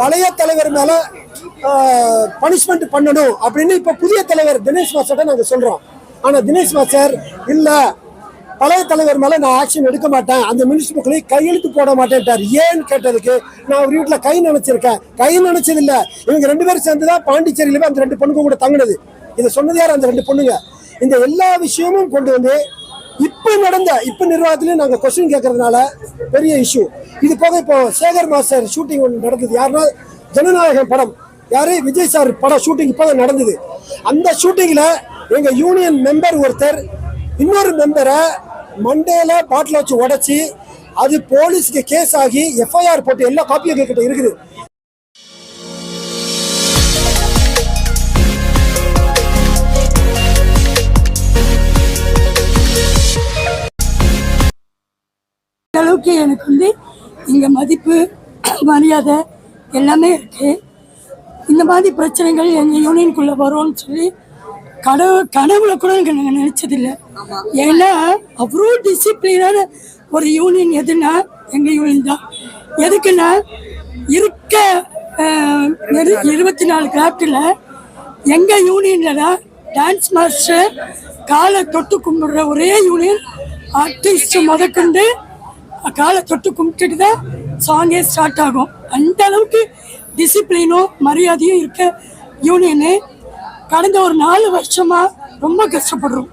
பழைய தலைவர் மேல பனிஷ்மெண்ட் பண்ணணும் அப்படின்னு இப்ப புதிய தலைவர் தினேஷ் மாஸ்டர் நாங்க சொல்றோம். ஆனா தினேஷ் மாஸ்டர் இல்ல பழைய தலைவர் மேல நான் ஆக்ஷன் எடுக்க மாட்டேன். அந்த மினிஸ்டர் கையெழுத்து போட மாட்டேன்ட்டார். ஏன்னு கேட்டதுக்கு நான் ஒரு வீட்டுல கை நினைச்சிருக்கேன். கை நினைச்சது இல்ல இவங்க ரெண்டு பேரும் சேர்ந்து தான் பாண்டிச்சேரியில அந்த ரெண்டு பொண்ணுங்க கூட தங்கினது. இதை சொன்னது யார்? அந்த ரெண்டு பொண்ணுங்க. இந்த எல்லா விஷயமும் கொண்டு வந்து இப்போ நடந்த இப்போ நிர்வாகத்திலயும் நாங்கள் கொஸ்டின் கேட்கறதுனால பெரிய இஷ்யூ இது போக இப்போ சேகர் மாஸ்டர் ஷூட்டிங் ஒன்று நடந்தது. யாருன்னா ஜனநாயகம் படம். யாரு? விஜய் சார் படம் ஷூட்டிங் இப்போதான் நடந்தது. அந்த ஷூட்டிங்கில் எங்கள் யூனியன் மெம்பர் ஒருத்தர் இன்னொரு மெம்பரை மண்டேல பாட்டில் வச்சு உடச்சி அது போலீஸுக்கு கேஸ் ஆகி எஃப்ஐஆர் போட்டு எல்லா காப்பியும் எங்ககிட்ட இருக்குது. அளவுக்கு எனக்கு வந்து இங்கே மதிப்பு மரியாதை எல்லாமே இருக்குது இந்த மாதிரி பிரச்சனைகள் எங்கள் யூனியனுக்குள்ளே வரும்னு சொல்லி கனவு கனவுல கூட எனக்கு நாங்கள் நினச்சதில்லை. ஏன்னா அவ்வளோ டிசிப்ளினான ஒரு யூனியன் எதுனா எங்கள் யூனியன் தான். எதுக்குன்னா இருக்க இருபத்தி நாலு கிராஃப்டில் எங்கள் யூனியனில் தான் டான்ஸ் மாஸ்டர் காலை தொட்டு கும்பிடுற ஒரே யூனியன் ஆர்டிஸ்ட் முதற்கொண்டு காலை தொட்டு கும்பிட்டுட்டு தான் சாங்கே ஸ்டார்ட் ஆகும். அந்த அளவுக்கு டிசிப்ளினும் மரியாதையும் இருக்க யூனியனு கடந்த ஒரு நாலு வருஷமாக ரொம்ப கஷ்டப்படுறோம்.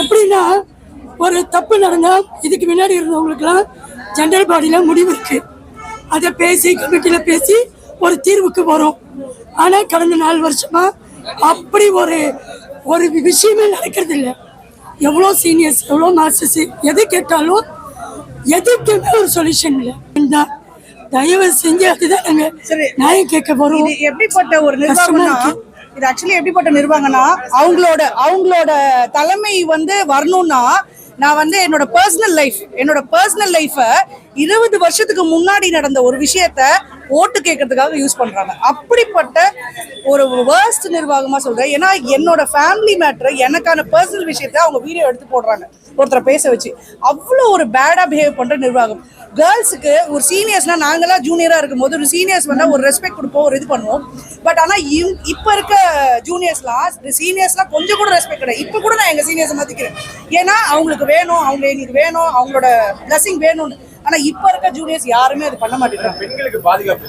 எப்படின்னா ஒரு தப்பு நடந்தால் இதுக்கு முன்னாடி இருந்தவங்களுக்குலாம் ஜென்ரல் பாடியில் முடிவு இருக்குது அதை பேசி கமிட்டியில் பேசி ஒரு தீர்வுக்கு வரும். ஆனால் கடந்த நாலு வருஷமாக அப்படி ஒரு ஒரு விஷயமே நடக்கிறது இல்லை எவ்வளோ சீனியர்ஸ் எவ்வளோ மாஸ்டர்ஸ் எது கேட்டாலும் எதுக்குமே ஒரு சொல்யூஷன் இல்லை தயவு செஞ்சு அதுதான் நாங்க. நியாயம் கேட்க இது எப்படிப்பட்ட ஒரு நிர்வாகம்னா. இது ஆக்சுவலி எப்படிப்பட்ட நிர்வாகம்னா அவங்களோட அவங்களோட தலைமை வந்து வரணும்னா நான் வந்து என்னோட பர்சனல் லைஃப் என்னோட பர்சனல் லைஃபை இருபது வருஷத்துக்கு முன்னாடி நடந்த ஒரு விஷயத்த ஓட்டு கேட்கறதுக்காக யூஸ் பண்றாங்க. அப்படிப்பட்ட ஒரு வேர்ஸ்ட் நிர்வாகமா சொல்றேன். ஏன்னா என்னோட ஃபேமிலி மேட்ரு எனக்கான பர்சனல் விஷயத்த அவங்க வீடியோ எடுத்து போடுறாங்க. ஒருத்தரை பேச வச்சு. அவ்வளோ ஒரு பேடா பிஹேவ் பண்ற நிர்வாகம். கேர்ள்ஸுக்கு ஒரு சீனியர்ஸ்னா நாங்களாம் ஜூனியரா இருக்கும் போது ஒரு சீனியர்ஸ் வந்தா ஒரு ரெஸ்பெக்ட் கொடுப்போம் ஒரு இது பண்ணுவோம். பட் ஆனா இவ்- இப்ப இருக்க ஜூனியர்ஸ்லாம் சீனியர்ஸ்லாம் கொஞ்சம் கூட ரெஸ்பெக்ட் கிடையாது. இப்ப கூட நான் எங்க சீனியர்ஸ் மதிக்கிறேன் ஏன்னா அவங்களுக்கு வேணும் அவங்க எங்களுக்கு வேணும் அவங்களோட பிளஸிங் வேணும்னு. ஆனா இப்ப இருக்க ஜூனியர்ஸ் யாருமே அது பண்ண மாட்டேங்கிறாங்க. பெண்களுக்கு பாதுகாப்பு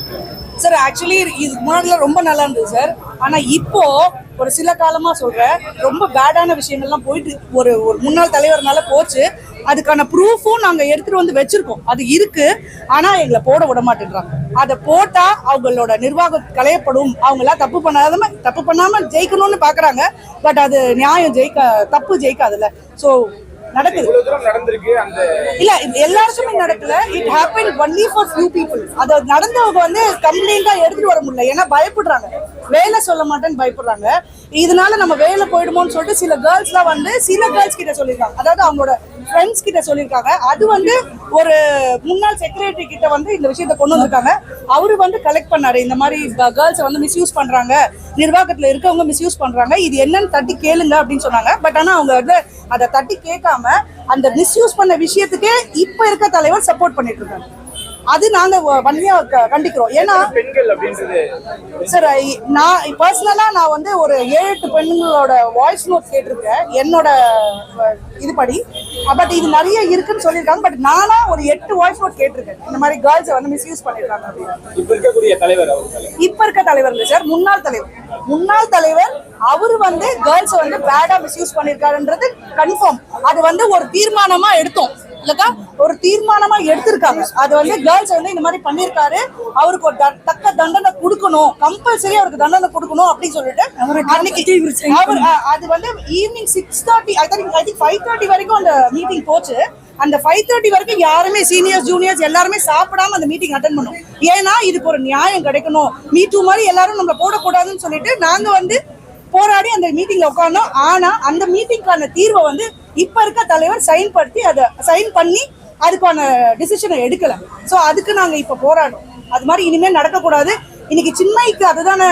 சார் ஆக்சுவலி இதுக்கு முன்னாடிலாம் ரொம்ப நல்லா இருந்தது சார் ஆனா இப்போ ஒரு சில காலமா சொல்றேன் ரொம்ப பேடான விஷயங்கள்லாம் போயிட்டு ஒரு ஒரு முன்னாள் தலைவர்னால போச்சு. அதுக்கான ப்ரூஃபும் நாங்க எடுத்துட்டு வந்து வச்சிருக்கோம். அது இருக்கு ஆனா எங்களை போட விட மாட்டேன்றாங்க. அதை போட்டா அவங்களோட நிர்வாகம் களையப்படும். அவங்க எல்லாம் தப்பு பண்ணாம தப்பு பண்ணாம ஜெயிக்கணும்னு பாக்குறாங்க. பட் அது நியாயம் ஜெயிக்க தப்பு ஜெயிக்காதுல்ல. சோ நடக்குது. இல்ல எல்லாருக்குமே நடக்கல. It happen only for few people அது நடந்தவங்க வந்து கம்ப்ளைண்டா எடுத்துட்டு வர முடியல. ஏன்னா பயப்படுறாங்க. வேலை சொல்ல மாட்டேன்னு பயப்படுறாங்க. இதனால நம்ம வேலை போயிடுமோன்னு சொல்லிட்டு சில கேர்ள்ஸ்லாம் வந்து சில கேர்ள்ஸ் கிட்ட சொல்லியிருக்காங்க. அதாவது அவங்களோட ஃப்ரெண்ட்ஸ் கிட்ட சொல்லியிருக்காங்க. அது வந்து ஒரு முன்னாள் செக்ரட்டரி கிட்ட வந்து இந்த விஷயத்த கொண்டு வந்திருக்காங்க. அவரு வந்து கலெக்ட் பண்ணாரு. இந்த மாதிரி கேர்ள்ஸை வந்து மிஸ்யூஸ் பண்றாங்க. நிர்வாகத்தில் இருக்கவங்க மிஸ்யூஸ் பண்றாங்க. இது என்னன்னு தட்டி கேளுங்க அப்படின்னு சொன்னாங்க. பட் ஆனால் அவங்க வந்து அதை தட்டி கேட்காம அந்த மிஸ்யூஸ் பண்ண விஷயத்துக்கே இப்போ இருக்க தலைவர் சப்போர்ட் பண்ணிட்டு இருக்காங்க அது நாங்க வன்மையா கண்டிக்கிறோம். ஏன்னா சார் நான் பர்சனலா நான் வந்து ஒரு ஏழு எட்டு பெண்களோட வாய்ஸ் நோட் கேட்டிருக்கேன். என்னோட அஹ், இதுபடி. பட் இது நிறைய இருக்குன்னு சொல்லியிருக்காங்க. பட் நானா ஒரு எட்டு வாய்ஸ் நோட் கேட்டிருக்கேன். இந்த மாதிரி கேர்ள்ஸை வந்து மிஸ்யூஸ் பண்ணிருக்காங்க இப்ப இருக்கக்கூடிய தலைவர் இப்ப இருக்க தலைவர் இல்லை சார் முன்னாள் தலைவர். முன்னாள் தலைவர் அவரு வந்து கேர்ள்ஸ் வந்து பேடா மிஸ்யூஸ் பண்ணிருக்காருன்றது கன்ஃபார்ம் அது வந்து ஒரு தீர்மானமா எடுத்தோம். இல்லக்கா ஒரு தீர்மானமா எடுத்திருக்காங்க. அது வந்து கேர்ள்ஸ் வந்து இந்த மாதிரி பண்ணிருக்காரு அவருக்கு ஒரு தக்க தண்டனை கொடுக்கணும். கம்பல்சரி அவருக்கு தண்டனை கொடுக்கணும் அப்படின்னு சொல்லிட்டு அன்னைக்கு அவர் அது வந்து evening six thirty I think I think five thirty வரைக்கும் அந்த மீட்டிங் போச்சு. அந்த ஃபைவ் தேர்ட்டி வரைக்கும் யாருமே சீனியர்ஸ் ஜூனியர்ஸ் எல்லாருமே சாப்பிடாம அந்த மீட்டிங் அட்டன் பண்ணோம் ஏன்னா இதுக்கு ஒரு நியாயம் கிடைக்கணும். மீ டூ மாதிரி எல்லாரும் நம்மள போடக்கூடாதுன்னு சொல்லிட்டு நாங்க வந்து போராடி அந்த மீட்டிங்ல உட்கார்ந்தோம். ஆனா அந்த மீட்டிங்கான தீர்வை வந்து இப்ப இருக்க தலைவர் சைன் படுத்தி அதை சைன் பண்ணி அதுக்கான டிசிஷனை எடுக்கல. ஸோ அதுக்கு நாங்க இப்ப போராடுறோம். அது மாதிரி இனிமேல் நடக்கக்கூடாது. இன்னைக்கு சின்மைக்கு அதுதானே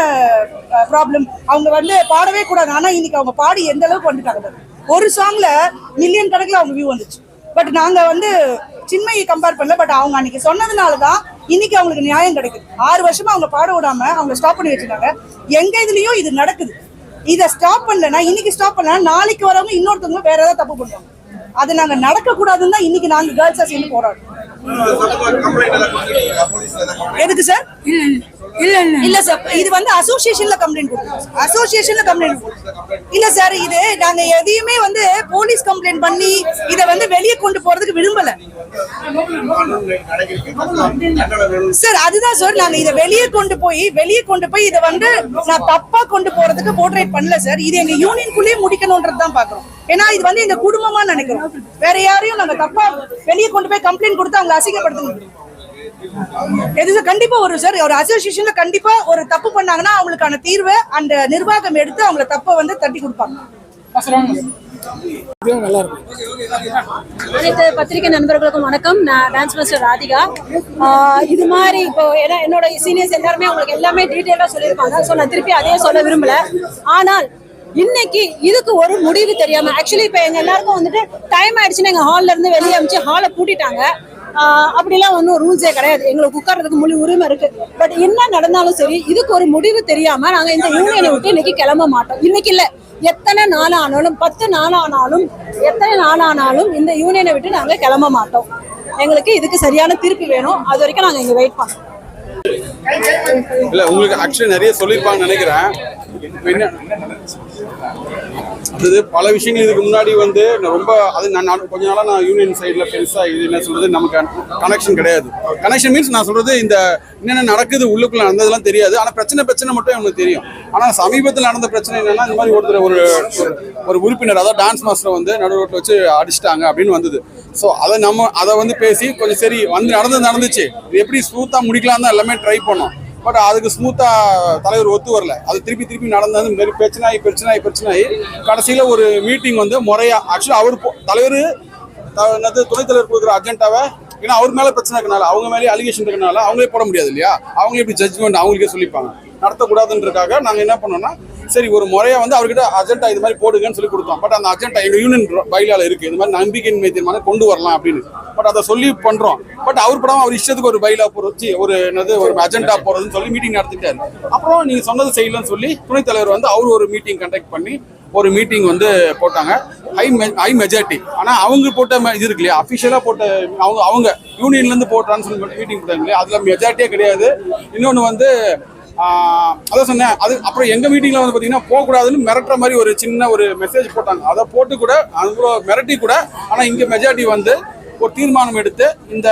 ப்ராப்ளம் அவங்க வந்து பாடவே கூடாது. ஆனா இன்னைக்கு அவங்க பாடி எந்த அளவுக்கு வந்துட்டாங்க ஒரு சாங்ல மில்லியன் கணக்குல அவங்க வியூ வந்துச்சு. பட் நாங்க வந்து சின்மையை கம்பேர் பண்ணல. பட் அவங்க அன்னைக்கு சொன்னதுனால தான் இன்னைக்கு அவங்களுக்கு நியாயம் கிடைக்குது. ஆறு வருஷமா அவங்க பாட விடாம அவங்க ஸ்டாப் பண்ணி வச்சிருக்காங்க. எங்க இதுலயும் இது நடக்குது. இதை ஸ்டாப் பண்ணலன்னா இன்னைக்கு ஸ்டாப் பண்ணலன்னா நாளைக்கு வரவங்க இன்னொருத்தவங்க வேற ஏதாவது தப்பு பண்ணுவாங்க. அது நாங்க நடக்க கூடாதுன்னு தான் இன்னைக்கு நாங்க கேர்ள்ஸா சேர்ந்து போராடுறோம். எதுக்கு சார் இல்ல இல்ல. சார் இது வந்து அசோசியேஷன்ல கம்ப்ளைண்ட் கொடுத்தோம் அசோசியேஷன்ல கம்ப்ளைண்ட் இல்ல சார் இது நாங்க எதையுமே வந்து போலீஸ் கம்ப்ளைண்ட் பண்ணி இத வந்து வெளியே கொண்டு போறதுக்கு விரும்பல. சார் அதுதான் சார் நாங்க இத வெளியே கொண்டு போய் வெளியே கொண்டு போய் இத வந்து நான் தப்பா கொண்டு போறதுக்கு போர்ட்ரேட் பண்ணல சார் இது எங்க யூனியனுக்குள்ளேயே முடிக்கணும்ன்றது தான் பாக்குறோம். ஏன்னா இது வந்து எங்க குடும்பமா நினைக்கிறோம். வேற யாரையும் நாங்க தப்பா வெளியே கொண்டு போய் கம்ப்ளைண்ட் கொடுத்து அவங்க அசிங்கப்படுத்தணும். எது சார் கண்டிப்பா வரும் சார் ஒரு அசோசியேஷன்ல கண்டிப்பா ஒரு தப்பு பண்ணாங்கன்னா அவங்களுக்கான தீர்வை அந்த நிர்வாகம் எடுத்து அவங்கள தப்பை வந்து தட்டி கொடுப்பாங்க. அனைத்து பத்திரிகை நண்பர்களுக்கும் வணக்கம். நான் டான்ஸ் மாஸ்டர் ராதிகா. இது மாதிரி இப்போ ஏன்னா என்னோட சீனியர்ஸ் எல்லாருமே உங்களுக்கு எல்லாமே டீட்டெயிலாக சொல்லியிருப்பாங்க ஸோ நான் திருப்பி அதே சொல்ல விரும்பல. ஆனால் இன்னைக்கு இதுக்கு ஒரு முடிவு தெரியாம ஆக்சுவலி இப்போ எங்க எல்லாருக்கும் வந்துட்டு டைம் ஆயிடுச்சுன்னு எங்க ஹால்ல இருந்து வெளியே அமிச்சு ஹாலை பூட்டிட்டாங்க. ஆஹ் அப்படிலாம் ஒன்றும் ரூல்ஸே கிடையாது. எங்களுக்கு உட்கார்றதுக்கு முழு உரிமை இருக்கு. பட் என்ன நடந்தாலும் சரி இதுக்கு ஒரு முடிவு தெரியாம நாங்க இந்த யூனியனை விட்டு இன்னைக்கு கிளம்ப மாட்டோம். இன்னைக்கு இல்ல. எத்தனை நாள் ஆனாலும் பத்து நாள் ஆனாலும் எத்தனை நாள் ஆனாலும் இந்த யூனியனை விட்டு நாங்க கிளம்ப மாட்டோம். எங்களுக்கு இதுக்கு சரியான தீர்ப்பு வேணும். அது வரைக்கும் நாங்க இங்க வெயிட் பண்ணோம் இல்ல உங்களுக்கு ஆக்சுவலி நிறைய சொல்லிருப்பாங்க நினைக்கிறேன். என்ன? அது பல விஷயங்கள் இதுக்கு முன்னாடி வந்து ரொம்ப அது நான் கொஞ்ச நாளாக நான் யூனியன் சைடில் பெருசாக இது என்ன சொல்கிறது நமக்கு கனெக்ஷன் கிடையாது. கனெக்ஷன் மீன்ஸ் நான் சொல்கிறது இந்த என்னென்ன நடக்குது உள்ளுக்குள்ள நடந்ததெல்லாம் தெரியாது. ஆனால் பிரச்சனை பிரச்சனை மட்டும் எனக்கு தெரியும். ஆனால் சமீபத்தில் நடந்த பிரச்சனை என்னென்னா இந்த மாதிரி ஒருத்தர் ஒரு ஒரு- ஒரு உறுப்பினர் அதாவது டான்ஸ் மாஸ்டர் வந்து நடுரோட்டில் வச்சு அடிச்சிட்டாங்க அப்படின்னு வந்தது. ஸோ அதை நம்ம அதை வந்து பேசி கொஞ்சம் சரி வந்து நடந்தது நடந்துச்சு. இது எப்படி ஸ்மூத்தாக முடிக்கலாம் தான் எல்லாமே ட்ரை பண்ணோம். பட் அதுக்கு ஸ்மூத்தா தலைவர் ஒத்து வரல. அது திருப்பி திருப்பி நடந்தது இந்த மாதிரி பிரச்சனை ஆகி பிரச்சனை ஆகி பிரச்சனை ஆகி கடைசியில ஒரு மீட்டிங் வந்து முறையா ஆக்சுவலி அவர் தலைவர் என்னது துணைத் தலைவர் கொடுக்குற அஜெண்டாவை ஏன்னா அவர் மேல பிரச்சனை இருக்கனால அவங்க மேலே அலிகேஷன் இருக்கனால அவங்களே போட முடியாது இல்லையா? அவங்களே இப்படி ஜட்ஜ்மெண்ட் அவங்களுக்கே சொல்லிப்பாங்க. நடத்தக்கூடாதுன்றதுக்காக நாங்கள் என்ன பண்ணோம்னா சரி ஒரு முறையாக வந்து அவர்கிட்ட அஜெண்டா இது மாதிரி போடுங்கன்னு சொல்லி கொடுத்தோம். பட் அந்த அஜெண்டா எங்கள் யூனியன் பயிலால் இருக்குது இது மாதிரி நம்பிக்கையின்மை தீர்மானம் கொண்டு வரலாம் அப்படின்னு. பட் அதை சொல்லி பண்ணுறோம் பட் அவர் படம் அவர் இஷ்டத்துக்கு ஒரு பயிலா போறது ஒரு என்னது ஒரு அஜெண்டா போகிறதுன்னு சொல்லி மீட்டிங் நடத்திட்டாரு. அப்புறம் நீங்கள் சொன்னது செய்யலன்னு சொல்லி துணைத் தலைவர் வந்து அவர் ஒரு மீட்டிங் கண்டக்ட் பண்ணி ஒரு மீட்டிங் வந்து போட்டாங்க. ஹை ஹை மெஜாரிட்டி ஆனால் அவங்க போட்ட ம- இது இருக்கு இல்லையா அஃபிஷியலாக போட்ட அவங்க அவங்க யூனியன்லேருந்து போட்டான்னு சொல்லி மீட்டிங் போட்டாங்க இல்லையா? அதில் மெஜாரிட்டியே கிடையாது. இன்னொன்று வந்து அதான் சொன்னேன். அது அப்புறம் எங்க மீட்டிங்ல வந்து பாத்தீங்கன்னா போகக்கூடாதுன்னு மிரட்டுற மாதிரி ஒரு சின்ன ஒரு மெசேஜ் போட்டாங்க. அதை போட்டு கூட அது மிரட்டி கூட ஆனா இங்க மெஜாரிட்டி வந்து ஒரு தீர்மானம் எடுத்து இந்த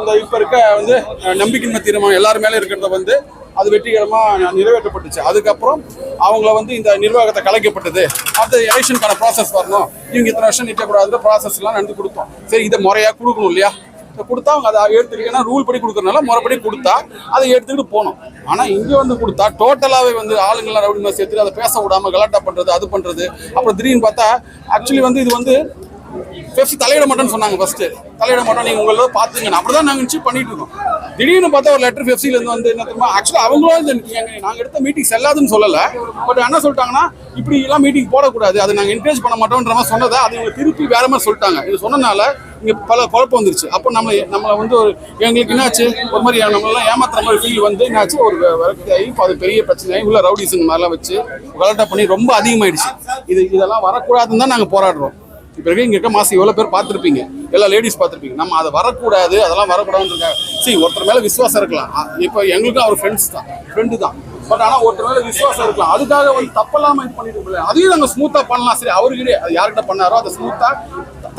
இந்த இப்ப இருக்க வந்து நம்பிக்கையின்மை தீர்மானம் எல்லாரும் மேலே இருக்கிறத வந்து அது வெற்றிகரமா நிறைவேற்றப்பட்டுச்சு. அதுக்கப்புறம் அவங்கள வந்து இந்த நிர்வாகத்தை கலைக்கப்பட்டது. அடுத்த எலெக்ஷனுக்கான ப்ராசஸ் வரணும். இவங்க இத்தனை வருஷம் நிற்கக்கூடாது ப்ராசஸ் எல்லாம் நடந்து கொடுத்தோம். சரி இதை முறையா கொடுக்கணும் இல்லையா? கொடுத்தா அவங்க அதை எடுத்துக்கிட்டா ரூல் படி கொடுக்கறனால முறைப்படி கொடுத்தா அதை எடுத்துக்கிட்டு போனோம். ஆனால் இங்கே வந்து கொடுத்தா டோட்டலாகவே வந்து ஆளுங்கெல்லாம் ரவுடி மாதிரி சேர்த்துட்டு அதை பேச விடாமல் கலாட்டா பண்ணுறது அது பண்ணுறது அப்புறம் திடீர்னு பார்த்தா ஆக்சுவலி வந்து இது வந்து பெப்சி தலையிட மாட்டோம்னு சொன்னாங்க ஃபர்ஸ்ட் தலையிட மாட்டோம் உங்களை பார்த்துங்க அப்படி தான் நாங்கள் நிச்சயம் பண்ணிட்டு இருக்கோம். திடீர்னு பார்த்தா ஒரு லெட்டர் ஃபெஃப்சிலேருந்து வந்து என்ன தெரியுமா ஆக்சுவலாக அவங்களும் இந்த நாங்கள் எடுத்த மீட்டிங் செல்லாதுன்னு சொல்லலை. பட் என்ன சொல்லிட்டாங்கன்னா இப்படி எல்லாம் மீட்டிங் போடக்கூடாது. அதை நாங்கள் என்கரேஜ் பண்ண மாட்டோம்ன்ற மாதிரி சொன்னதை அது இவங்க திருப்பி வேற மாதிரி சொல்லிட்டாங்க. இது சொன்னனால இங்கே பல குழப்பம் வந்துருச்சு. அப்போ நம்மளை நம்மளை வந்து ஒரு எங்களுக்கு என்னாச்சு? ஒரு மாதிரி நம்மளெல்லாம் ஏமாத்துற மாதிரி ஃபீல் வந்து என்னாச்சு? ஒரு விரக்தி அது பெரிய பிரச்சனை உள்ள ரவுடிஸுங்க மாதிரிலாம் வச்சு கலட்டா பண்ணி ரொம்ப அதிகமாயிடுச்சு. இது இதெல்லாம் வரக்கூடாதுன்னு தான் நாங்கள் போராடுறோம். இப்போ இருக்க இருக்க மாசம் எவ்வளோ பேர் பார்த்துருப்பீங்க? எல்லா லேடிஸ் பார்த்துருப்பீங்க. நம்ம அதை வரக்கூடாது அதெல்லாம் வரக்கூடாதுன்னு இருக்காங்க. சரி ஒருத்தர் மேலே விசுவாசம் இருக்கலாம். இப்போ எங்களுக்கும் அவர் ஃப்ரெண்ட்ஸ் தான். ஃப்ரெண்டு தான். பட் ஆனால் ஒருத்தர் மேலே விசுவாசம் இருக்கலாம். அதுக்காக வந்து தப்பெல்லாம் இது பண்ணிட்டு அதையும் நாங்கள் ஸ்மூத்தாக பண்ணலாம். சரி அவர்கிட்ட அது யார்கிட்ட பண்ணாரோ அதை ஸ்மூத்தாக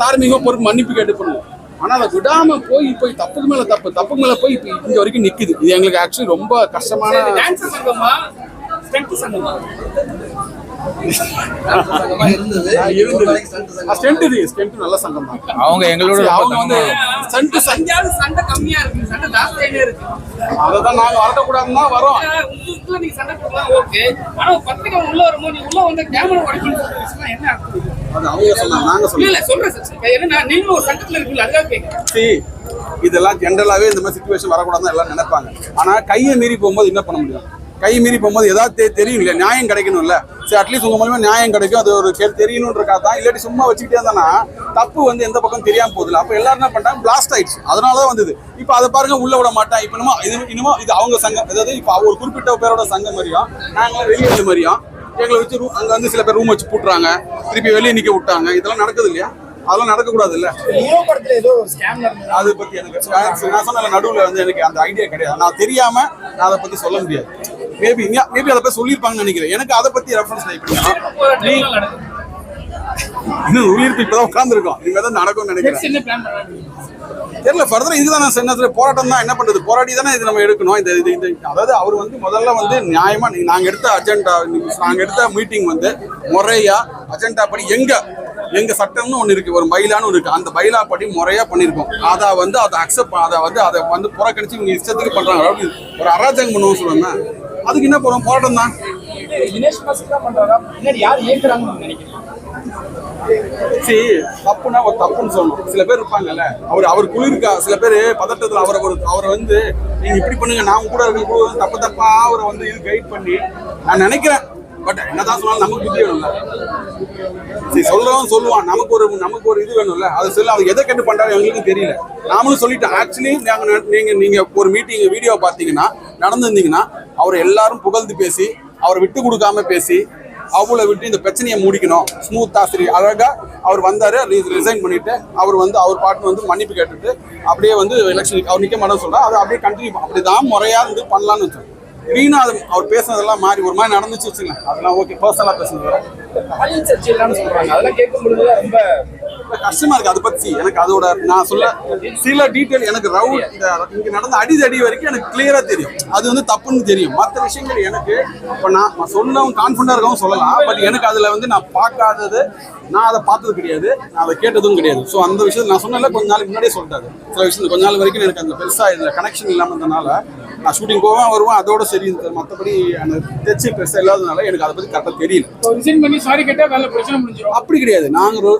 தார்மீக பொறுப்பு மன்னிப்பு கேட்டு பண்ணுவோம். ஆனால் அதை விடாமல் போய் போய் தப்புக்கு மேலே தப்பு தப்புக்கு மேலே போய் இப்போ இங்கே வரைக்கும் நிற்குது இது எங்களுக்கு ஆக்சுவலி ரொம்ப கஷ்டமான நல்ல சங்கம் தான். அவங்க எங்களோட அவங்க வந்து சங்கம் சஞ்சாவது சண்டை கம்மியா இருக்கு. சண்டை ஜாஸ்தியாவே இருக்கு. அதை தான் நாங்க வரக்கூடாதுன்னு தான் வரோம் உங்களுக்குள்ள நீங்க சண்டை போடலாம் ஓகே. ஆனா பத்திரிக்கை உள்ள வரும்போது நீ உள்ள வந்து கேமரா விஷயம் என்ன அர்த்தம்? அது அவங்க சொன்னாங்க நாங்க இல்ல சொல்லல இல்ல சொல்றேன் சார் என்னன்னா நீங்களும் ஒரு சங்கத்துல இருக்குல்ல அதுக்காக கேட்கிறேன் See, இதெல்லாம் ஜென்ரலாவே இந்த மாதிரி சுச்சுவேஷன் வரக்கூடாதுன்னு எல்லாம் நினைப்பாங்க. ஆனா கையை மீறி போகும்போது என்ன பண்ண முடியும்? கை மீறி போகும்போது ஏதாவது தெரியும் இல்லையா நியாயம் கிடைக்கணும்ல. சரி அட்லீஸ்ட் உங்க மூலமா நியாயம் கிடைக்கும் அது ஒரு கே தெரியணுன்றக்கா தான் இல்லாட்டி சும்மா வச்சுக்கிட்டே இருந்தானா தப்பு வந்து எந்த பக்கம் தெரியாம போகுதுல அப்ப எல்லாரும் என்ன பண்ணிட்டாங்க? பிளாஸ்ட் ஆயிடுச்சு. அதனால தான் வந்தது. இப்போ அதை பாருங்க உள்ள விட மாட்டேன். இப்போ இன்னும் இது இன்னமும் இது அவங்க சங்கம். அதாவது இப்போ ஒரு குறிப்பிட்ட பேரோட சங்கம் மாதிரியும் நாங்க வெளியே வந்து மாதிரியும் எங்களை வச்சு ரூ- அங்க வந்து சில பேர் ரூம் வச்சு பூட்டுறாங்க. திருப்பி வெளியே நிக்க விட்டாங்க. இதெல்லாம் நடக்குது இல்லையா? அதெல்லாம் நடக்கக்கூடாது இல்ல. அதை பத்தி எனக்கு நான் சொன்ன நடுவுல வந்து எனக்கு அந்த ஐடியா கிடையாது. நான் தெரியாம நான் அதை பத்தி சொல்ல முடியாது. மேபி மேபி அதை பத்தி சொல்லியிருப்பாங்கன்னு நினைக்கிறேன். எனக்கு அதை பத்தி ரெஃபரன்ஸ் நீ இன்னும் உயிர்ப்பு இப்பதான் உட்காந்துருக்கோம் இனிமே தான் நடக்கும்னு நினைக்கிறேன். தெரியல ஃபர்தர் இதுதான் நான் சொன்னது. போராட்டம் தான் என்ன பண்றது? போராடி தானே இது நம்ம எடுக்கணும். இந்த இது இந்த அதாவது அவர் வந்து முதல்ல வந்து நியாயமா நாங்க எடுத்த அஜெண்டா நாங்க எடுத்த மீட்டிங் வந்து முறையா அஜெண்டா படி எங்க எங்க சட்டம்னு ஒண்ணு இருக்கு. ஒரு பைலான்னு இருக்கு. அந்த பைலா படி முறையா பண்ணிருக்கோம் அதை வந்து அதை அக்செப்ட் அதை வந்து அதை வந்து புறக்கணிச்சு இவங்க இஷ்டத்துக்கு பண்றாங்க. ஒரு அராஜகம் பண்ணுவோம் சொல்லுவாங்க அதுக்கு என்ன போறோம்? போராட்டம் தான். சரி தப்புனா ஒரு தப்புன்னு சொல்லணும். சில பேர் இருப்பாங்கல்ல அவர் அவர் குளிர்க்கா சில பேர் பதட்டத்தில் அவரை ஒரு அவரை வந்து நீங்க இப்படி பண்ணுங்க நான் கூட இருக்க கூட தப்பு தப்பா அவரை வந்து இது கைட் பண்ணி நான் நினைக்கிறேன். பட் என்னதான் சொன்னாலும் நமக்கு புத்தி வேணும்ல. சரி சொல்றவன் சொல்லுவான். நமக்கு ஒரு நமக்கு ஒரு இது வேணும்ல. அது சொல்ல அவர் எதை கேட்டு பண்றாரு எங்களுக்கும் தெரியல. நாமளும் சொல்லிட்டோம். ஆக்சுவலி நாங்க நீங்க நீங்க ஒரு மீட்டிங் வீடியோ பார்த்தீங்கன்னா நடந்திருந்தீங்கன்னா அவர் எல்லாரும் புகழ்ந்து பேசி அவரை விட்டு கொடுக்காம பேசி அவளை விட்டு இந்த பிரச்சனையை முடிக்கணும். ஸ்மூத்தாக சரி அழகாக அவர் வந்தார் ரிசைன் பண்ணிட்டு அவர் வந்து அவர் பாட்டு வந்து மன்னிப்பு கேட்டுட்டு அப்படியே வந்து எலெக்ஷன் அவர் நிற்க மாட்டேன்னு சொல்கிறார் அதை அப்படியே கண்டினியூ அப்படிதான் முறையாக இருந்து பண்ணலான்னு வச்சோம். வீணா அது அவர் பேசுனதெல்லாம் மாறி ஒரு மாதிரி நடந்துச்சு வச்சுங்க அதெல்லாம் ஓகே பர்சனலா பேசுனது சர்ச்சை இல்லைன்னு சொல்றாங்க. அதெல்லாம் ரொம்ப கஷ்டமா இருக்கு. அதை பத்தி எனக்கு அதோட நான் சொல்ல சில டீட்டெயில் எனக்கு ரவுட் இந்த இங்க நடந்த அடிதடி வரைக்கும் எனக்கு கிளியரா தெரியும். அது வந்து தப்புன்னு தெரியும். மற்ற விஷயங்கள் எனக்கு இப்போ நான் சொல்லவும் கான்ஃபிடண்டா இருக்கவும் சொல்லலாம். பட் எனக்கு அதுல வந்து நான் பார்க்காதது நான் அதை பார்த்தது கிடையாது. நான் அதை கேட்டதும் கிடையாது. ஸோ அந்த விஷயத்தில் நான் சொன்னல கொஞ்ச நாளைக்கு முன்னாடியே சொல்லிட்டாரு. சில விஷயம் கொஞ்ச நாள் வரைக்கும் எனக்கு அந்த பெருசா இந்த கனெக்ஷன் இல்லாம இருந்தனால நான் ஷூட்டிங் போவேன் வருவேன் அதோட சரி. மற்றபடி அந்த டச்சு பெருசா இல்லாதனால எனக்கு அதை பத்தி கரெக்டாக தெரியல. ரிசைன் பண்ணி சாரி கேட்டா வேலை பிரச்சனை முடிஞ்சிடும். அப்படி கிடையாது. நாங்க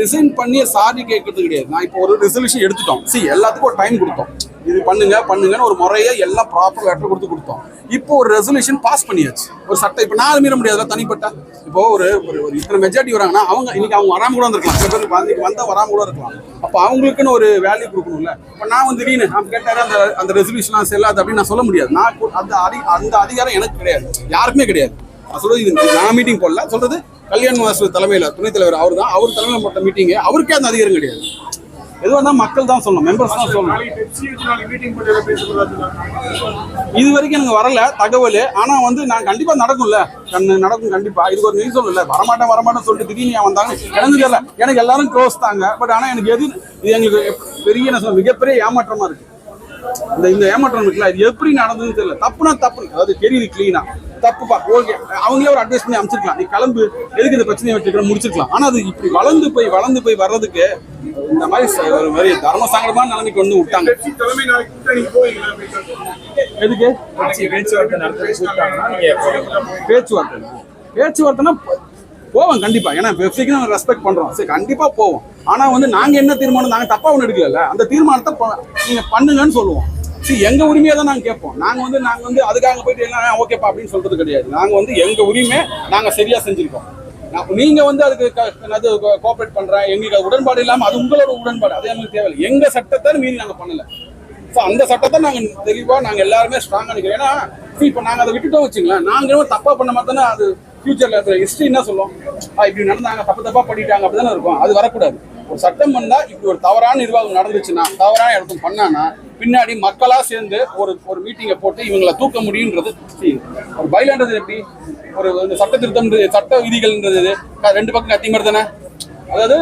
ரிசைன் பண்ணி சாரி கேட்கறது கிடையாது. நான் இப்போ ஒரு ரெசல்யூஷன் எடுத்துட்டோம். சி எல்லாத்துக்கும் ஒரு டைம் கொடுத்தோம். இது பண்ணுங்க பண்ணுங்கன்னு ஒரு முறையை எல்லாம் ப்ராப்பர் லெட்டர் கொடுத்து கொடுத்தோம். இப்போ ஒரு ரெசல்யூஷன் பாஸ் பண்ணியாச்சு. ஒரு சட்டம் இப்போ நான் மீற முடியாது தனிப்பட்ட. இப்போ ஒரு ஒரு ஒரு இத்தனை மெஜாரிட்டி வராங்கன்னா அவங்க இன்னைக்கு அவங்க வராம கூட இருந்திருக்கலாம். சில பேர் வந்து வந்தா வராம கூட இருக்கலாம். அப்போ அவங்களுக்குன்னு ஒரு வேல்யூ கொடுக்கணும்ல. இப்போ நான் வந்து திடீர்னு நான் கேட்டாரு அந்த அந்த ரெசல்யூஷன்லாம் செல்லாது அப்படின்னு நான் சொல்ல முடியாது. நான் அந்த அதி அந்த அதிகாரம் எனக்கு கிடையாது. யாருக்குமே கிடையாது. நான் சொல்றது இது நான் மீட்டிங் போடல. சொல்றது கல்யாண் மாஸ்டர் தலைமையில் துணைத் தலைவர் அவர் தான் அவர் தலைமையில் போட்ட மீட்டிங்கு அவருக்கே அந்த அதிகாரம் கிடையாது. எதுவாக இருந்தால் மக்கள் தான் சொல்லணும் மெம்பர்ஸ் தான் சொல்லணும். இது வரைக்கும் எனக்கு வரல தகவல். ஆனா வந்து நான் கண்டிப்பா நடக்கும்ல. கண்ணு நடக்கும் கண்டிப்பா. இதுக்கு ஒரு நியூஸ் சொல்லல வரமாட்டேன் வரமாட்டேன் சொல்லிட்டு திடீர்னு ஏன் வந்தாங்க? எனக்கு தெரியல. எனக்கு எல்லாரும் க்ளோஸ் தாங்க. பட் ஆனா எனக்கு எது இது எங்களுக்கு பெரிய என்ன சொல்ல மிகப்பெரிய ஏமாற்றமா இருக்கு. இந்த இந்த ஏமாற்றம் இருக்குல்ல இது எப்படி நடந்ததுன்னு தெரியல. தப்புனா தப்பு அதாவது தெரியுது கிளீனா தப்புப்பா ஓகே. அவங்களே ஒரு அட்வைஸ் பண்ணி அமைச்சிருக்கலாம் நீ கிளம்பு எதுக்கு இந்த பிரச்சனையை வச்சுக்கிற முடிச்சிருக்கலாம். ஆனா அது இப்படி வளர்ந்து போய் வளர்ந்து போய் வர்றதுக்கு இந்த மாதிரி ஒரு மாதிரி தர்ம சங்கடமான நிலைமைக்கு வந்து விட்டாங்க. எதுக்கு? பேச்சுவார்த்தை நடத்தி கூப்பிட்டாங்கன்னா நீங்க பேச்சுவார்த்தை. பேச்சுவார்த்தைனா போ- போவோம் கண்டிப்பா. ஏன்னா வெப்சைக்கு நாங்கள் ரெஸ்பெக்ட் பண்றோம். சரி கண்டிப்பா போவோம். ஆனா வந்து நாங்க என்ன தீர்மானம் நாங்க தப்பா ஒண்ணு எடுக்கல அந்த தீர்மானத்தை நீங்க பண்ணுங்கன்னு சொல்லுவோம். சரி எங்க உரிமையை தான் நாங்க கேட்போம். நாங்க வந்து நாங்க வந்து அதுக்காக போயிட்டு எல்லாம் ஓகேப்பா அப்படின்னு சொல்றது கிடையாது. நாங்க வந்து எங்க உரிமை நாங்க சரியா செஞ்சிருக்கோம். நீங்க வந்து அதுக்கு க- அது கோஆபரேட் பண்றேன் எங்களுக்கு அது உடன்பாடு இல்லாம அது உங்களோட உடன்பாடு. அது எங்களுக்கு தேவையில்லை. எங்க சட்டத்தை மீறி நாங்க பண்ணல. ஸோ அந்த சட்டத்தை நாங்க தெளிவா நாங்க எல்லாருமே ஸ்ட்ராங்கா நிக்கிறோம். ஏன்னா இப்போ இப்ப நாங்க அதை விட்டுட்டோம் வச்சுங்களேன் நாங்க தப்பாக தப்பா பண்ண மாதிரி தானே அது ஃபியூச்சர்ல ஹிஸ்டரி என்ன சொல்லுவோம் இப்படி நடந்தாங்க தப்பு தப்பா பண்ணிட்டாங்க அப்படிதானே இருக்கும். அது வரக்கூடாது. ஒரு சட்டம் பண்ணா இப்படி ஒரு தவறான நிர்வாகம் நடந்துச்சுன்னா தவறான இடத்தும் பண்ணானா பின்னாடி மக்களா சேர்ந்து ஒரு ஒரு மீட்டிங்கை போட்டு இவங்களை தூக்க முடியுன்றது ஒரு பயிலன்றது எப்படி? ஒரு இந்த சட்ட திருத்தம்ன்றது சட்ட விதிகள்ன்றது ரெண்டு பக்கம் கத்தி மாதிரி தானே? அதாவது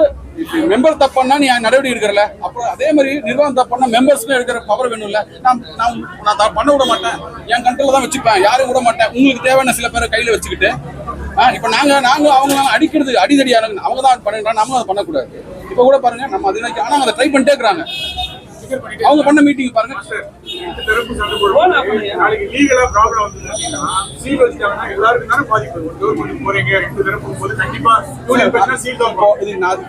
மெம்பர் தப்புன்னா நீ நடவடிக்கை எடுக்கிறல. அப்புறம் அதே மாதிரி நிர்வாகம் தப்புன்னா மெம்பர்ஸ்க்கு எடுக்கிற பவர் வேணும்ல. நான் நான் நான் பண்ண விட மாட்டேன். என் கண்ட்ரோல தான் வச்சுப்பேன். யாரும் விட மாட்டேன். உங்களுக்கு தேவையான சில பேரை கையில வச்சுக்கிட்டு இப்போ இப்ப நாங்க நாங்க அவங்க அடிக்கிறது அடிதடி ஆளுங்க அவங்க தான் பண்ணுறாங்க நம்ம அதை பண்ணக்கூடாது. இப்ப கூட பாருங்க நம்ம அது ஆனா அவங்க அதை ட்ரை பண்ணிட்டே இருக்கிறாங்க. அவங்க பண்ண மீட்டிங் பாருங்க. நாளைக்கு லீகலா ப்ராப்ளம் அப்படின்னா சீல் வச்சுட்டாங்கன்னா எல்லாருக்கும் தானே பாதிப்பு ஒரு கவர்மெண்ட் போறீங்க ரெண்டு தரப்பு போது கண்டிப்பா சீல் தான் இது நான்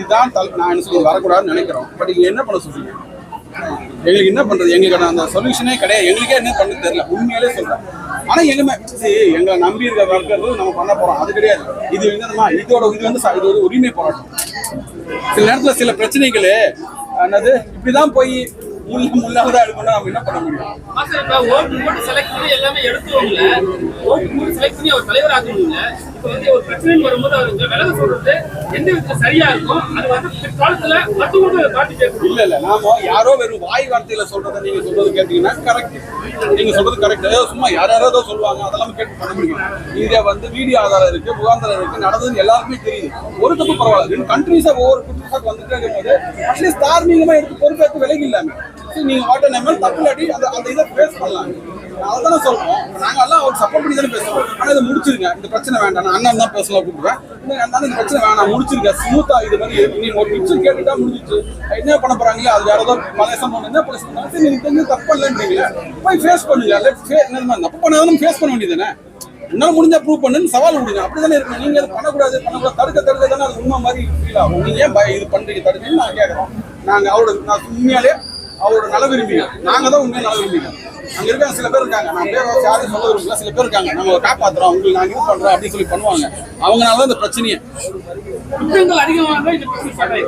இதுதான் நான் என்ன சொல்லி வரக்கூடாதுன்னு நினைக்கிறோம். பட் நீங்க என்ன பண்ண சொல்றீங்க? எங்களுக்கு என்ன பண்றது? எங்களுக்கு அந்த சொல்யூஷனே கிடையாது. எங்களுக்கே என்ன பண்ண தெரியல. உண்மையாலே சொல்றேன். ஆனா எங்க எங்களை நம்பி இருக்க வர்க்கர்கள் நம்ம பண்ண போறோம். அது கிடையாது. இது என்னதுமா இதோட இது வந்து இது ஒரு உரிமை போராட்டம். சில நேரத்துல சில பிரச்சனைகளே என்னது இப்படிதான் போய் முள்ள முள்ளாதான் எடுக்கணும் நம்ம என்ன பண்ண முடியும்? மாஸ்டர் இப்ப ஓட்டு செலக்ட் பண்ணி எல்லாமே எடுத்து ஓட்டு போட்டு செலக்ட் பண்ணி அவர் தலைவர் ஆகணும்ல இப்ப வந்து ஒரு பிரச்சனை வரும்போது அவருக்கு விலக சொல்றது எந்த விதத்துல சரியா இருக்கும் அது வந்து பிற்காலத்துல மற்றவங்களுக்கு காட்டி கேட்கணும் இல்ல இல்ல நாம யாரோ வெறும் வாய் வார்த்தையில சொல்றத நீங்க சொல்றது கேட்டீங்கன்னா கரெக்ட் நீங்க சொல்றது கரெக்ட் சும்மா யார் யாராவது சொல்லுவாங்க அதெல்லாம் கேட்டு பண்ண முடியும். இங்க வந்து வீடியோ ஆதாரம் இருக்கு முகாந்திரம் இருக்கு நடந்தது எல்லாருக்குமே தெரியுது. ஒரு தப்பு பரவாயில்ல. ரெண்டு கண்ட்ரீஸா ஒவ்வொரு குற்றச்சாட்டு வந்துட்டே இருக்கும்போது அட்லீஸ்ட் தார்மீகமா எடுத்து பொறுப்பேற்று விலகி இல்லாம சரி, நீங்க வாட்ட நம்ம தப்பு இல்லாட்டி அந்த அந்த இதை பேஸ் பண்ணலாம். அதானே சொல்றோம். நாங்க எல்லாம் அவருக்கு சப்போர்ட் பண்ணி தானே பேசுறோம். ஆனா இதை முடிச்சிருங்க. இந்த பிரச்சனை வேண்டாம். நான் அண்ணன் தான் பேசலாம் கூப்பிடுவேன். இந்த இந்த பிரச்சனை வேணாம். முடிச்சிருங்க. ஸ்மூத்தா இது மாதிரி நீ ஒரு பிக்சர் கேட்டுட்டா முடிஞ்சிச்சு. என்ன பண்ண போறாங்களே அது வேற ஏதோ பழைய சம்பவம். என்ன பழைய சம்பவம் சரி, நீங்க தெரிஞ்சு தப்பு இல்லைன்றீங்களே போய் ஃபேஸ் பண்ணுங்க. என்ன தப்பு பண்ணாலும் ஃபேஸ் பண்ண வேண்டியதானே உன்னால முடிஞ்சா ப்ரூவ் பண்ணுன்னு சவால் விடுங்க. அப்படிதானே இருக்கு நீங்க அதை பண்ணக்கூடாது. பண்ணக்கூடாது. தடுக்க தடுக்க தானே அது உண்மை மாதிரி ஃபீல் ஆகும். நீங்க ஏன் பய- இது பண்றீங்க? தடுக்கணும்னு நான் கேட்கறோம். நாங்க அவரோட நான் உண்மையாலே அவரோட நல விரும்பிங்க நாங்க தான் உண்மையா நல விரும்பிங்க அங்க இருக்காங்க சில பேர் இருக்காங்க. நான் பேர் யாரையும் சொல்ல விரும்பல. சில பேர் இருக்காங்க. நாங்க காப்பாத்துறோம். உங்களுக்கு நாங்க இது பண்றோம் அப்படின்னு சொல்லி பண்ணுவாங்க. அவங்கனால தான் இந்த பிரச்சனையே குற்றங்கள் அதிகமாக இந்த பிரச்சனை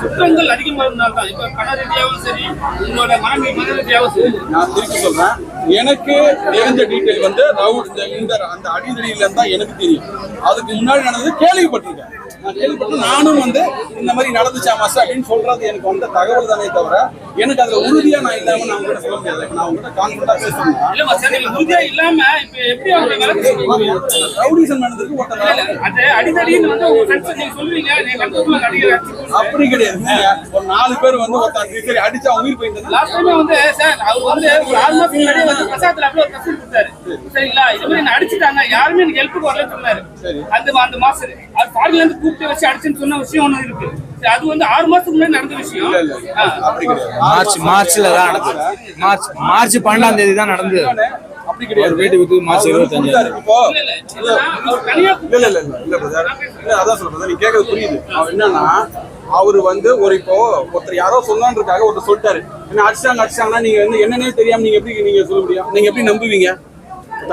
குற்றங்கள் அதிகமாக இருந்தால் தான் இப்ப பண ரீதியாகவும் சரி உங்களோட மன மன ரீதியாகவும் சரி. நான் திருப்பி சொல்றேன். எனக்கு தெரிஞ்ச டீட்டெயில் வந்து ரவுட் இந்த அந்த அடிதடியில இருந்தா எனக்கு தெரியும். அதுக்கு முன்னாடி நடந்தது கேள்விப்பட்டிருக்கேன். கேள்விப்பட்டு நானும் வந்து இந்த மாதிரி நடந்துச்சா மாஸ்டர் அப்படின்னு சொல்றது எனக்கு வந்த தகவல் தானே தவிர எனக்கு அதுல உறுதியா நான் இல்லாம நான் உங்ககிட்ட சொல்ல முடியாது. நான் உங்ககிட்ட கான்பிடண்டா நீங்க உறுதியா இல்லாம இப்ப எப்படி ரவுடிசம் நடந்ததுக்கு ஒருத்தர் அடிதடின்னு வந்து அப்படி கிடையாது. ஒரு நாலு பேர் வந்து ஒருத்தர் சரி அடிச்சா உயிர் போயிருந்தா லாஸ்ட் டைம் வந்து சார் அவர் வந்து ஒரு ஆறு மாசத்துக்கு முன்னாடி வந்து பிரசாத்ல அப்படியே ஒரு கஷ்டம் கொடுத்தாரு. சரிங்களா? இது மாதிரி என்ன அடிச்சுட்டாங்க. யாருமே எனக்கு ஹெல்ப்புக்கு வரலன்னு சொன்னாரு. அந்த அந்த மாசம் அது ஃபாரின்ல இருந்து கூப்பிட்டு வச்சு அடிச்சுன்னு சொன்ன விஷயம் ஒண்ணு இருக்கு. அது வந்து ஆறு மாசத்துக்கு முன்னாடி நடந்த விஷயம். மார்ச் மார்ச்ல தான் நடந்தது. மார்ச் மார்ச் பன்னெண்டாம் தேதி தான் நடந்தது. வீட்டுக்கு மார்ச் இல்ல இல்ல என்னன்னா, அவர் தனியா இல்ல இல்ல இல்ல இல்ல பிரதர் இல்ல அதான் சொல்றேன். நீங்க கேக்குறது புரியுது. என்னன்னா அவரு வந்து ஒரு இப்போ ஒருத்தர் யாரோ சொன்னான்றதுக்காக ஒருத்தர் சொல்லிட்டாரு. என்ன அடிச்சாங்க அடிச்சாங்கன்னா நீங்க வந்து என்னன்னே தெரியாம நீங்க எப்படி நீங்க சொல்ல முடியும்? நீங்க எப்படி நம்புவீங்க?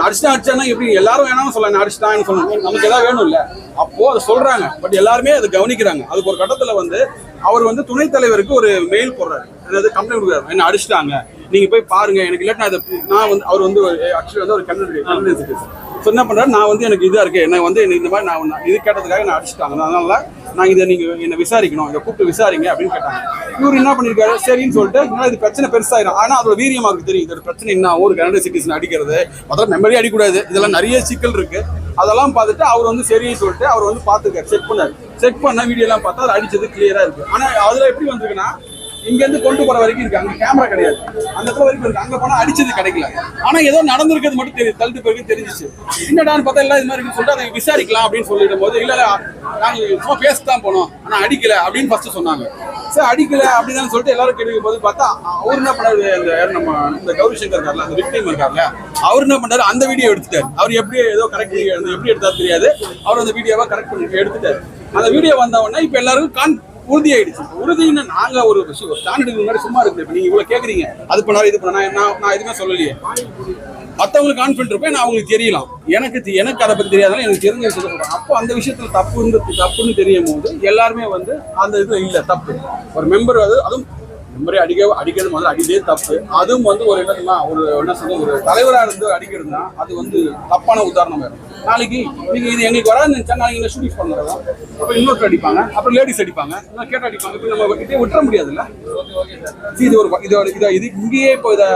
அடிச்சுட்டா அடிச்சானா எப்படி? எல்லாரும் வேணாலும் சொல்லலாம். அடிச்சிட்டான்னு சொல்லணும். நமக்கு ஏதாவது வேணும் இல்ல அப்போ அதை சொல்றாங்க. பட் எல்லாருமே அதை கவனிக்கிறாங்க. அதுக்கு ஒரு கட்டத்துல வந்து அவர் வந்து துணைத் தலைவருக்கு ஒரு மெயில் போடுறாரு. அதாவது கம்ப்ளைண்ட் கொடுக்குறாரு. என்ன அடிச்சிட்டாங்க நீங்க போய் பாருங்க. எனக்கு இல்லாட்டா அதை நான் வந்து அவர் வந்து ஆக்சுவலி வந்து ஒரு கன்னட கன்னட ஸோ என்ன பண்ணுறாரு நான் வந்து எனக்கு இதாக இருக்கு. என்ன வந்து எனக்கு இந்த மாதிரி நான் இது கேட்டதுக்காக நான் அடிச்சிட்டாங்க. அதனால நான் இதை நீங்கள் என்னை விசாரிக்கணும். இதை கூப்பிட்டு விசாரிங்க அப்படின்னு கேட்டாங்க. இவர் என்ன பண்ணியிருக்காரு சரின்னு சொல்லிட்டு "இல்ல, இது பிரச்சனை பெருசாயிரும். ஆனால் அதோட வீரியமாக தெரியும். இதோட பிரச்சனை என்ன? ஒரு கனடா சிட்டிசன் அடிக்கிறது. முதல்ல மெமரி அடிக்கூடாது இதெல்லாம் நிறைய சிக்கல் இருக்குது அதெல்லாம் பார்த்துட்டு அவர் வந்து சரின்னு சொல்லிட்டு அவர் வந்து பார்த்துருக்காரு. செக் பண்ணார். செக் பண்ண வீடியோலாம் பார்த்தா அது அடிச்சது கிளியராக இருக்குது ஆனால் அதில் எப்படி வந்திருக்குன்னா இங்க இருந்து கொண்டு போற வரைக்கும் இருக்கு. அங்க கேமரா கிடையாது. அந்த இடத்துல வரைக்கும் இருக்கு. அங்க போனா அடிச்சது கிடைக்கல. ஆனா ஏதோ நடந்திருக்கிறது மட்டும் தெரியுது. தள்ளிட்டு பிறகு தெரிஞ்சிச்சு. என்னடான்னு பார்த்தா எல்லாம் இது மாதிரி இருக்குன்னு சொல்லிட்டு அதை விசாரிக்கலாம் அப்படின்னு சொல்லிடும் போது இல்ல இல்ல நாங்க சும்மா பேசத்தான் போனோம். ஆனா அடிக்கல அப்படின்னு ஃபர்ஸ்ட் சொன்னாங்க. சரி அடிக்கல அப்படின்னு சொல்லிட்டு எல்லாரும் கேட்கும் போது பார்த்தா அவர் என்ன பண்ணாரு? அந்த நம்ம இந்த கௌரி சங்கர் இருக்கார்ல அந்த விக்டிம் இருக்கார்ல அவர் என்ன பண்ணாரு? அந்த வீடியோ எடுத்துட்டாரு. அவர் எப்படி ஏதோ கரெக்ட் எப்படி எடுத்தாரு தெரியாது. அவர் அந்த வீடியோவை கரெக்ட் பண்ணி எடுத்துட்டாரு. அந்த வீடியோ வந்த உடனே இப்ப எல்லாருக்கும் கான் உறுதியாயிடுச்சு. உறுதின்னு நாங்க ஒரு ஸ்டாண்டர்டுக்கு ஒரு முன்னாடி சும்மா இருக்கு இப்ப நீங்க இவ்வளவு கேக்குறீங்க அது பண்ணாரு இது பண்ணா நான் நான் எதுவுமே சொல்லலையே. மற்றவங்களுக்கு கான்ஃபிடன்ட் இருப்பேன் நான் அவங்களுக்கு தெரியலாம். எனக்கு எனக்கு அதை பத்தி தெரியாதாலும் எனக்கு தெரிஞ்ச விஷயத்த சொல்றேன். அப்போ அந்த விஷயத்துல தப்புன்னு தப்புன்னு தெரியும் போது எல்லாருமே வந்து அந்த இது இல்ல தப்பு. ஒரு மெம்பர் அது அதுவும் இந்த மாதிரி அடிக்க அடிக்கிறது முதல்ல அடிக்கிறதே தப்பு. அதுவும் வந்து ஒரு என்ன ஒரு என்ன சொல்ல ஒரு தலைவராக இருந்து அடிக்கிறதுனா அது வந்து தப்பான உதாரணம் வேறு நாளைக்கு நீங்கள் இது எங்களுக்கு வராது நினைச்சா நாளைக்கு இந்த ஷூட்டிங் பண்ணுறதா அப்புறம் இன்னொருத்தர் அடிப்பாங்க அப்புறம் லேடிஸ் அடிப்பாங்க இன்னும் கேட்டு அடிப்பாங்க. இப்போ நம்ம கிட்டே விட்டுற முடியாதுல்ல? இது ஒரு இதோட இதை இது இங்கேயே இப்போ இதை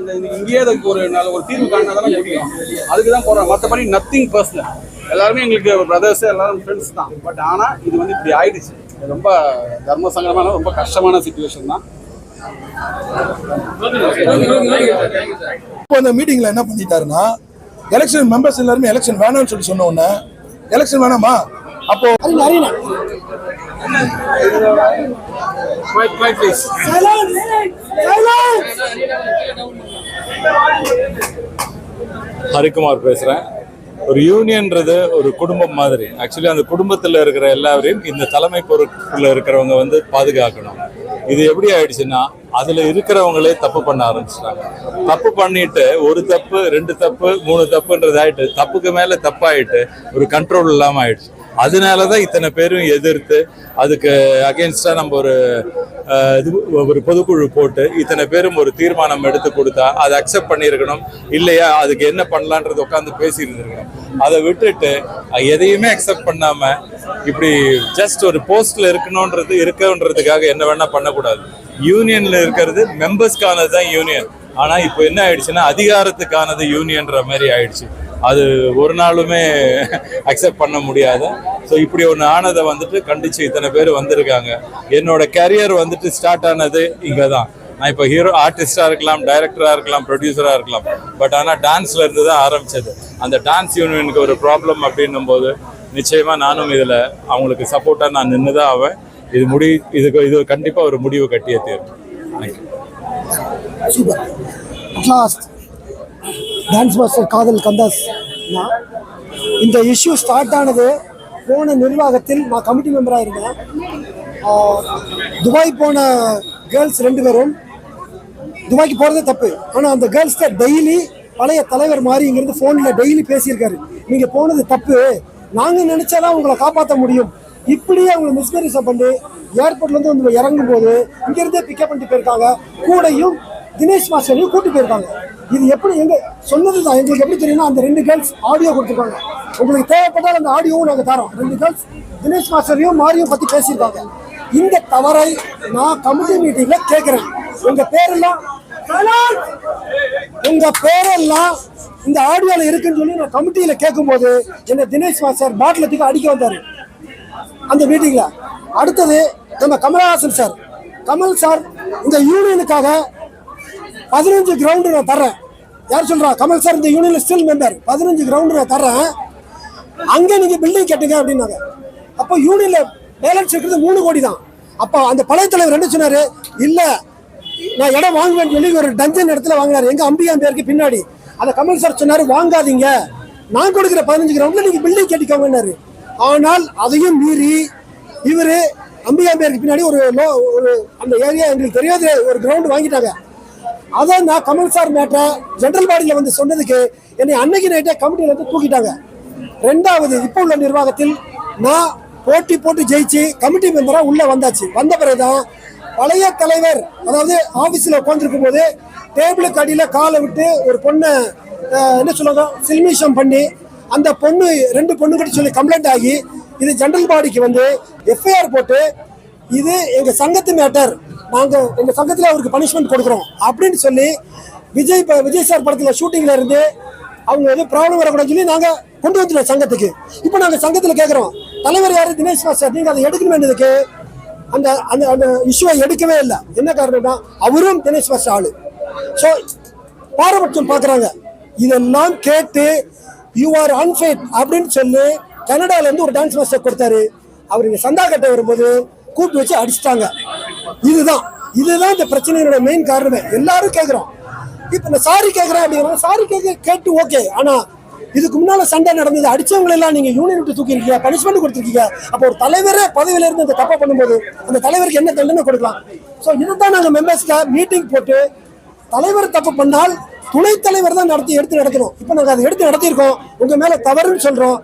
இந்த இங்கேயே அதுக்கு ஒரு நல்ல ஒரு தீர்வு காணாதான் முடியும். அதுக்கு தான் போகிறோம் மற்றபடி நத்திங் பர்சனல் எல்லாருமே எங்களுக்கு பிரதர்ஸ் எல்லாரும் ஃப்ரெண்ட்ஸ் தான். பட் ஆனால் இது வந்து இப்படி ஆயிடுச்சு. ரொம்ப தர்ம சங்கடமான ரொம்ப கஷ்டமான சுச்சுவேஷன் தான். இப்போ அந்த மீட்டிங்ல என்ன பண்ணிட்டாருன்னா எலெக்ஷன் மெம்பர்ஸ் எல்லாருமே எலெக்ஷன் வேணாம்னு சொல்லி சொன்ன உடனே எலெக்ஷன் வேணாமா? அப்போ ஹரிக்குமார் பேசுகிறேன் ஒரு யூனியன்றது ஒரு குடும்பம் மாதிரி. ஆக்சுவலி அந்த குடும்பத்தில் இருக்கிற எல்லாரையும் இந்த தலைமை பொறுப்பில் இருக்கிறவங்க வந்து பாதுகாக்கணும். இது எப்படி ஆயிடுச்சுன்னா அதில் இருக்கிறவங்களே தப்பு பண்ண ஆரம்பிச்சிட்டாங்க. தப்பு பண்ணிட்டு ஒரு தப்பு ரெண்டு தப்பு மூணு தப்புன்றது ஆயிட்டு தப்புக்கு மேலே தப்பாயிட்டு ஒரு கண்ட்ரோல் இல்லாமல் ஆயிடுச்சு. அதனால தான் இத்தனை பேரும் எதிர்த்து அதுக்கு அகேன்ஸ்டாக நம்ம ஒரு இது ஒரு பொதுக்குழு போட்டு இத்தனை பேரும் ஒரு தீர்மானம் எடுத்து கொடுத்தா அதை அக்செப்ட் பண்ணியிருக்கணும். இல்லையா? அதுக்கு என்ன பண்ணலான்றது உட்காந்து பேசியிருந்துருக்கணும் அதை விட்டுட்டு எதையுமே அக்செப்ட் பண்ணாமல் இப்படி ஜஸ்ட் ஒரு போஸ்டில் இருக்கணுன்றது இருக்கன்றதுக்காக என்ன வேணால் பண்ணக்கூடாது. யூனியனில் இருக்கிறது மெம்பர்ஸ்க்கானது தான் யூனியன் ஆனா இப்போ என்ன ஆயிடுச்சுன்னா அதிகாரத்துக்கானது யூனியன்ற மாதிரி ஆயிடுச்சு. அது ஒரு நாளுமே அக்செப்ட் பண்ண முடியாத. ஸோ இப்படி ஒன்று ஆனதை வந்துட்டு கண்டிச்சு இத்தனை பேர் வந்திருக்காங்க. என்னோட கரியர் வந்துட்டு ஸ்டார்ட் ஆனது இங்கே தான் நான் இப்போ ஹீரோ ஆர்டிஸ்டாக இருக்கலாம் டைரக்டராக இருக்கலாம் ப்ரொடியூசராக இருக்கலாம். பட் ஆனால் டான்ஸில் இருந்து தான் ஆரம்பிச்சது. அந்த டான்ஸ் யூனியனுக்கு ஒரு ப்ராப்ளம் அப்படின்னும் போது நிச்சயமாக நானும் இதில் அவங்களுக்கு சப்போர்ட்டாக நான் நின்று தான் ஆவேன். இது முடி இதுக்கு இது கண்டிப்பாக ஒரு முடிவு கட்டியே தீரும். Thank you super. At last dance master Kadhal Kandhas நான் இந்த இஷ்யூ ஸ்டார்ட் ஆனது போன நிர்வாகத்தில் நான் கமிட்டி மெம்பராக இருந்தேன் துபாய் போன கேர்ள்ஸ் ரெண்டு பேரும் துபாய்க்கு போகிறதே தப்பு. ஆனால் அந்த கேர்ள்ஸ்ட டெய்லி பழைய தலைவர் மாதிரி இங்கேருந்து ஃபோனில் டெய்லி பேசியிருக்காரு. நீங்கள் போனது தப்பு. நாங்கள் நினச்சாதான் உங்களை காப்பாற்ற முடியும். இப்படியே அவங்களை மிஸ்கரிச பண்ணி ஏர்போர்ட்லேருந்து வந்து இறங்கும் போது இங்கேருந்தே பிக்கப் பண்ணிட்டு போயிருக்காங்க. கூடையும் தினேஷ் மாஸ்டரையும் கூட்டி போயிருக்காங்க. இது எப்படி எங்க சொன்னது தான் எங்களுக்கு எப்படி தெரியும்னா அந்த ரெண்டு கேர்ள்ஸ் ஆடியோ கொடுத்துருக்காங்க. உங்களுக்கு தேவைப்பட்டால் அந்த ஆடியோவும் நாங்கள் தரோம். ரெண்டு கேர்ள்ஸ் தினேஷ் மாஸ்டரையும் மாரியும் பற்றி பேசியிருக்காங்க. இந்த தவறை நான் கமிட்டி மீட்டிங்ல கேட்குறேன். உங்க பேரெல்லாம் உங்க பேரெல்லாம் இந்த ஆடியோல இருக்குன்னு சொல்லி நான் கமிட்டியில கேட்கும்போது என்ன தினேஷ் மாஸ்டர் பாட்டில தூக்கி அடிக்க வந்தாரு. அந்த மீட்டிங்ல அடுத்தது நம்ம கமலஹாசன் சார். கமல் சார் இந்த யூனியனுக்காக பதினஞ்சு கிரவுண்டு நான் தர்றேன். யார் சொல்கிறா கமல் சார் இந்த யூனியன் ஸ்டில் மெம்பர் பதினஞ்சு கிரவுண்டு நான் தர்றேன். அங்கே நீங்கள் பில்டிங் கட்டுங்க அப்படின்னாங்க. அப்போ யூனியனில் பேலன்ஸ் இருக்கிறது மூணு கோடி தான். அப்போ அந்த பழைய தலைவர் என்ன சொன்னார்? இல்லை நான் இடம் வாங்குவேன்னு சொல்லி ஒரு டஞ்சன் இடத்துல வாங்கினார். எங்கள் அம்பிகாம் பேருக்கு பின்னாடி. அந்த கமல் சார் சொன்னார் வாங்காதீங்க. நான் கொடுக்குற பதினஞ்சு கிரவுண்டில் நீங்கள் பில்டிங் கட்டிக்கோங்கன்னாரு. ஆனால் அதையும் மீறி இவரு அம்பிகாம் பேருக்கு பின்னாடி ஒரு லோ ஒரு அந்த ஏரியா எங்களுக்கு தெரியாத ஒரு கிரவுண்டு வாங்கிட்டாங்க. அதை நான் கமல் சார் மேட்டை ஜென்ரல் பாடியில் வந்து சொன்னதுக்கு என்னை அன்னைக்கு நைட்டே கமிட்டியிலேருந்து தூக்கிட்டாங்க. ரெண்டாவது இப்போ உள்ள நிர்வாகத்தில் நான் போட்டி போட்டு ஜெயிச்சு கமிட்டி மெம்பராக உள்ளே வந்தாச்சு. வந்த பிறகுதான் பழைய தலைவர் அதாவது ஆஃபீஸில் உட்காந்துருக்கும் போது டேபிளுக்கு அடியில் காலை விட்டு ஒரு பொண்ணை என்ன சொல்லுவாங்க சில்மிஷம் பண்ணி அந்த பொண்ணு ரெண்டு பொண்ணுகிட்ட சொல்லி கம்ப்ளைண்ட் ஆகி இது ஜென்ரல் பாடிக்கு வந்து எஃப்ஐஆர் போட்டு இது எங்கள் சங்கத்து மேட்டர் நாங்கள் எங்கள் சங்கத்தில் அவருக்கு பனிஷ்மெண்ட் கொடுக்குறோம். அப்படின்னு சொல்லி விஜய் ப- விஜய் சார் படத்தில் ஷூட்டிங்கில் இருந்து அவங்க எதுவும் ப்ராப்ளம் வரக்கூடாதுன்னு சொல்லி நாங்கள் கொண்டு வந்துட்டோம் சங்கத்துக்கு. இப்போ நாங்கள் சங்கத்தில் கேட்குறோம் தலைவர் யார்? தினேஷ் சார். நீங்கள் அதை எடுக்க வேண்டியதுக்கு அந்த அந்த அந்த இஷ்யூவை எடுக்கவே இல்லை. என்ன காரணம்னா அவரும் தினேஷ் மாஸ்டர் ஆளு. ஸோ பாரபட்சம் பார்க்குறாங்க இதெல்லாம் கேட்டு யூ ஆர் அன்ஃபிட் அப்படின்னு சொல்லி கனடாவிலேருந்து ஒரு டான்ஸ் மாஸ்டர் கொடுத்தாரு. அவர் இங்கே சந்தா கட்ட வரும்போது கூப்பிட்டு வச்சு அடிச்சிட்டாங்க. இதுதான். இதுதான் இந்த பிரச்சனையோட மெயின் காரணமே. எல்லாரும் கேட்குறோம் இப்போ நான் சாரி கேட்குறேன் அப்படிங்கிறோம் சாரி கேட்க கேட்டு ஓகே ஆனா இதுக்கு முன்னால சண்டை நடந்தது அடிச்சவங்களை எல்லாம் நீங்க யூனியன் விட்டு தூக்கிருக்கீங்க பனிஷ்மெண்ட் கொடுத்துருக்கீங்க. அப்போ ஒரு தலைவரே பதவியில இருந்து இந்த தப்பா பண்ணும்போது அந்த தலைவருக்கு என்ன தண்டனை கொடுக்கலாம்? ஸோ இதுதான் நாங்கள் மெம்பர்ஸ்க்கு மீட்டிங் போட்டு தலைவர் தப்பு பண்ணால் துணைத் தலைவர் தான் நடத்தி எடுத்து நடத்தணும். இப்போ நாங்கள் அதை எடுத்து நடத்தியிருக்கோம். உங்க மேல தவறுன்னு சொல்றோம்.